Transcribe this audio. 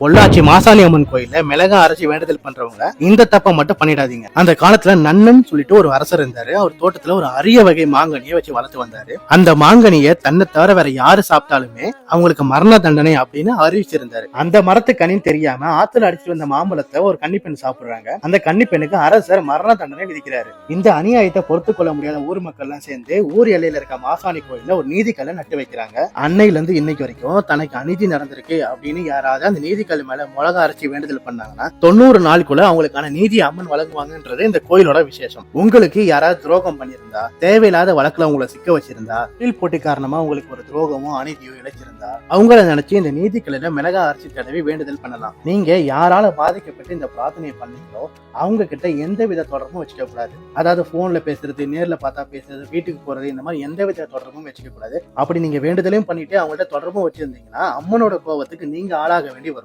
பொள்ளாச்சி மாசாணி அம்மன் கோயில்ல மிளகா அரைச்சி வேண்டுதல் பண்றவங்க இந்த தப்பை மட்டும் பண்ணிடாதீங்க. அந்த காலத்துல நன்னன் சொல்லிட்டு ஒரு அரசர் இருந்தாரு. அவர் தோட்டத்துல ஒரு அரிய வகை மாங்கனியை வச்சு வளர்த்து வந்தாரு. அந்த மாங்கனிய தன்னை தவிர வேற யாரு சாப்பிட்டாலுமே அவங்களுக்கு மரண தண்டனை அப்படின்னு அறிவிச்சிருந்தாரு. அந்த மரத்து கனின்னு தெரியாம ஆத்துல அடிச்சுட்டு வந்த மாம்பழத்தை ஒரு கன்னிப்பெண் சாப்பிடுறாங்க. அந்த கன்னிப்பெண்ணுக்கு அரசர் மரண தண்டனை விதிக்கிறாரு. இந்த அநியாயத்தை பொறுத்து கொள்ள முடியாத ஊர் மக்கள் எல்லாம் சேர்ந்து ஊர் எல்லையில இருக்க மாசாணி கோயில்ல ஒரு நீதிக்கல்லை நட்டு வைக்கிறாங்க. அன்னையில இருந்து இன்னைக்கு வரைக்கும் தனக்கு அநீதி நடந்திருக்கு அப்படின்னு யாராவது அந்த நீதிக்கல் மேல மிளகா அரைச்சி வேண்டுதல் பண்ணாங்கன்னா தொண்ணூறு நாளுக்குள்ள அவங்களுக்கான நீதி அம்மன் வழங்குவாங்கன்றது இந்த கோயிலோட விசேஷம். உங்களுக்கு யாராவது துரோகம் பண்ணியிருந்தா தேவையில்லாத வழக்குல உங்களை சிக்க வச்சிருந்தா தொழில் போட்டி காரணமா உங்களுக்கு ஒரு துரோகமோ அநீதியோ இழைச்சிருந்தா அவங்கள நினைச்சு இந்த நீதிக்கல்ல மிளகா அரைச்சி தடவி வேண்டுதல் பண்ணலாம். நீங்க யாரால பாதிக்கப்பட்டு இந்த பிரார்த்தனையை பண்ணீங்களோ அவங்க கிட்ட எந்த வித தொடர்பும் வச்சுக்க கூடாது. அதாவது போன்ல பேசுறது நேர்ல பார்த்தா பேசுறது வீட்டுக்கு போறது இந்த மாதிரி எந்த வித தொடர்பும் வச்சுக்க கூடாது. அப்படி நீங்க வேண்டுதலையும் பண்ணிட்டு அவங்கள்ட்ட தொடர்பும் வச்சிருந்தீங்கன்னா அம்மனோட கோவத்துக்கு நீங்க ஆளாக வேண்டி வரும்.